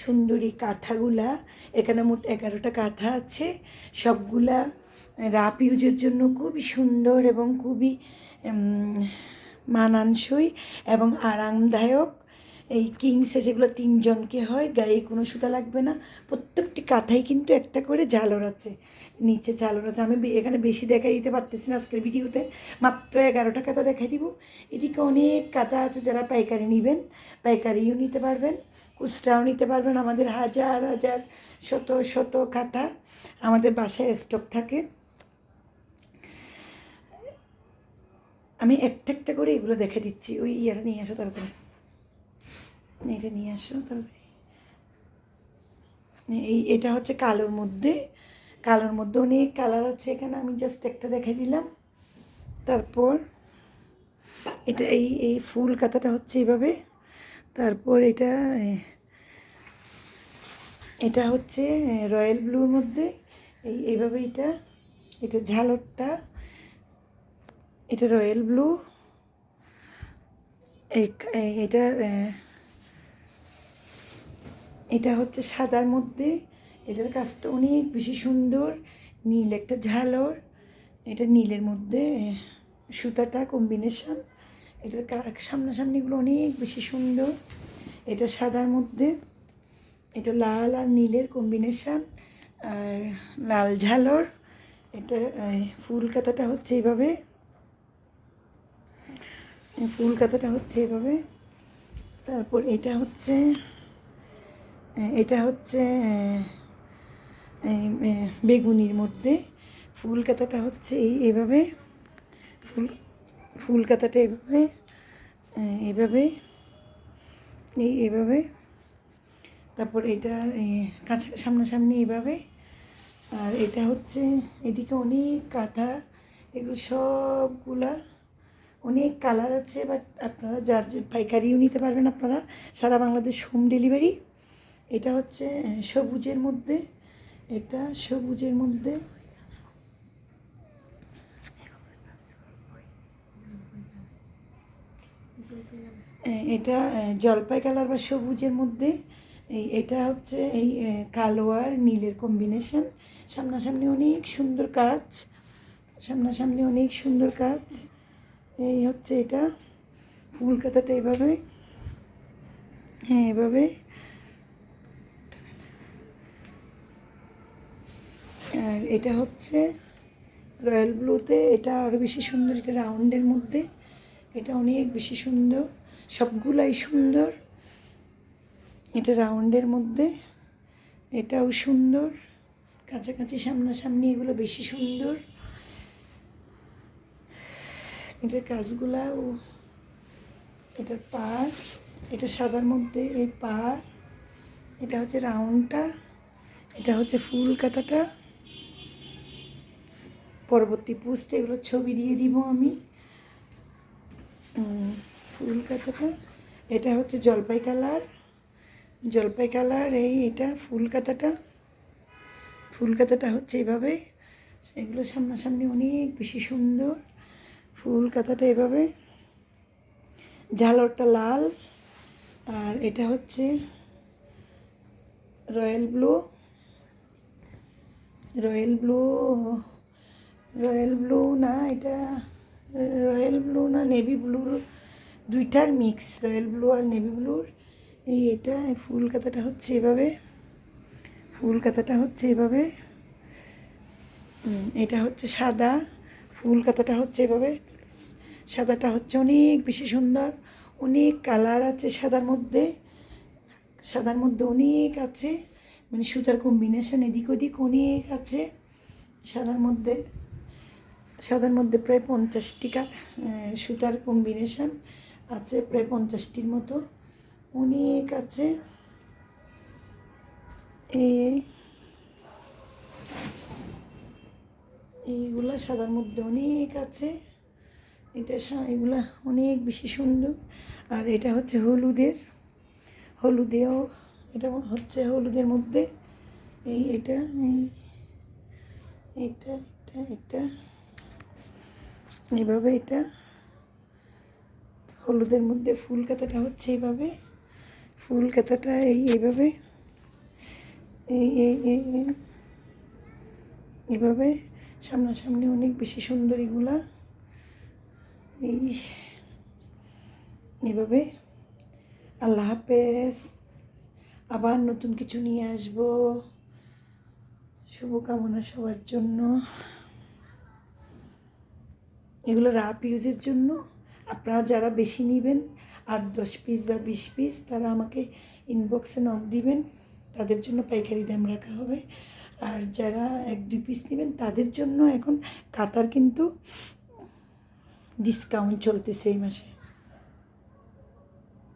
সুন্দরী কাঁথাগুলা, এখানে মোট এগারোটা কাঁথা আছে। সবগুলা রাপ ইউজের জন্য খুবই সুন্দর এবং খুবই মানানসই এবং আরামদায়ক। এই কিংসে যেগুলো তিনজনকে হয়, গায়ে কোনো সুতা লাগবে না। প্রত্যেকটি কাঁথাই কিন্তু একটা করে ঝালর আছে, নিচে ঝালর আছে। আমি এখানে বেশি দেখাই দিতে পারতেছি না আজকের ভিডিওতে, মাত্র এগারোটা কাঁথা দেখাই দিব। এদিকে অনেক কাঁথা আছে যারা পাইকারি নেবেন, পাইকারিও নিতে পারবেন, খুচরাও নিতে পারবেন। আমাদের হাজার হাজার, শত শত কাঁথা আমাদের বাসায় স্টক থাকে। আমি একটা একটা করে এগুলো দেখে দিচ্ছি। ওই ইয়ারা নিয়ে আসো তাড়াতাড়ি। এটা নিয়ে আসো তাড়াতাড়ি। এই, এটা হচ্ছে কালোর মধ্যে কালোর মধ্যে অনেক কালার আছে এখানে, আমি জাস্ট একটা দেখে দিলাম। তারপর এটা এই এই ফুল কাতাটা হচ্ছে এইভাবে। তারপর এটা এটা হচ্ছে রয়্যাল ব্লুর মধ্যে। এই, এইভাবে এটা এটা ঝালরটা, এটা রয়্যাল ব্লু। এটা এটা হচ্ছে সাদার মধ্যে। এটার কাজটা অনেক বেশি সুন্দর। নীল একটা ঝালর। এটা নীলের মধ্যে সুতাটা কম্বিনেশন এটার সামনাসামনিগুলো অনেক বেশি সুন্দর। এটা সাদার মধ্যে। এটা লাল আর নীলের কম্বিনেশন আর লাল ঝালর। এটা ফুল কাতাটা হচ্ছে এইভাবে ফুল কাতাটা হচ্ছে এভাবে। তারপর এটা হচ্ছে এটা হচ্ছে বেগুনির মধ্যে। ফুল কাতাটা হচ্ছে এই, এভাবে। ফুল ফুল কাতাটা এভাবে এভাবে, এই, এভাবে। তারপর এটা কাছা সামনাসামনি এভাবে। আর এটা হচ্ছে এদিকে অনেক কাঁথা, এগুলো সবগুলা অনেক কালার আছে, বাট আপনারা যার যে পাইকারিও নিতে পারবেন আপনারা। সারা বাংলাদেশ হোম ডেলিভারি। এটা হচ্ছে সবুজের মধ্যে, এটা সবুজের মধ্যে। এটা জলপাই কালার বা সবুজের মধ্যে। এই, এটা হচ্ছে এই কালো আর নীলের কম্বিনেশন সামনাসামনি অনেক সুন্দর কাজ। সামনাসামনি অনেক সুন্দর কাজ। এই হচ্ছে এটা। ফুল কাতাটা এভাবে। হ্যাঁ এভাবে। আর এটা হচ্ছে রয়্যাল ব্লুতে। এটা আরও বেশি সুন্দর এটা রাউন্ডের মধ্যে। এটা অনেক বেশি সুন্দর। সবগুলাই সুন্দর। এটা রাউন্ডের মধ্যে। এটাও সুন্দর। কাছাকাছি সামনাসামনি এগুলো বেশি সুন্দর। এটার কাজগুলাও, এটার পার এটা সাদার মধ্যে এই পার এটা হচ্ছে রাউন্ডটা। এটা হচ্ছে ফুল কাতাটা। পরবর্তী পোস্টে এগুলো ছবি দিয়ে দিব আমি। ফুল কাতাটা এটা হচ্ছে জলপাই কালার। জলপাই কালার, এই এটা ফুল কাতাটা ফুল কাতাটা হচ্ছে এভাবে। সেগুলো সামনাসামনি অনেক বেশি সুন্দর। ফুল কাতাটা এভাবে। ঝালরটা লাল। আর এটা হচ্ছে royal blue. Royal blue royal blue না এটা রয়্যাল ব্লু না নেভি ব্লুর, দুইটার মিক্স রয়্যাল ব্লু আর নেভি ব্লুর। এই এটা, ফুল কাতাটা হচ্ছে এভাবে, ফুল কাতাটা হচ্ছে এভাবে এটা হচ্ছে সাদা, ফুল কাতাটা হচ্ছে এভাবে, সাদাটা হচ্ছে অনেক বেশি সুন্দর, অনেক কালার আছে সাদার মধ্যে সাদার মধ্যে অনেক আছে মানে সুতার কম্বিনেশন এদিক ওদিক অনেক আছে সাদার মধ্যে। সাদার মধ্যে প্রায় পঞ্চাশটি সুতার কম্বিনেশান আছে, প্রায় পঞ্চাশটির মতো। অনেক আছে। এইগুলা সাদার মধ্যে অনেক আছে। এটা এগুলা অনেক বেশি সুন্দর। আর এটা হচ্ছে হলুদের। হলুদেও এটা হচ্ছে হলুদের মধ্যে। এই এটা এই এটা এটা এটা। এইভাবে এটা হলুদের মধ্যে ফুল কাতাটা হচ্ছে এইভাবে। ফুল কাতাটা এই এইভাবে, এই এই এই এই। এভাবে সামনাসামনি অনেক বেশি সুন্দর এগুলা। এই এভাবে আল্লাহ হাফেজ। আবার নতুন কিছু নিয়ে আসব। শুভকামনা সবার জন্য। এগুলো রাফ ইউজের জন্য আপনারা যারা বেশি নেবেন আর দশ পিস বা বিশ পিস তারা আমাকে ইনবক্সে নক দিবেন, তাদের জন্য পাইকারি দাম রাখা হবে। আর যারা এক, দুই পিস নেবেন, তাদের জন্য এখন কাতার কিন্তু ডিসকাউন্ট চলতেছে এই মাসে।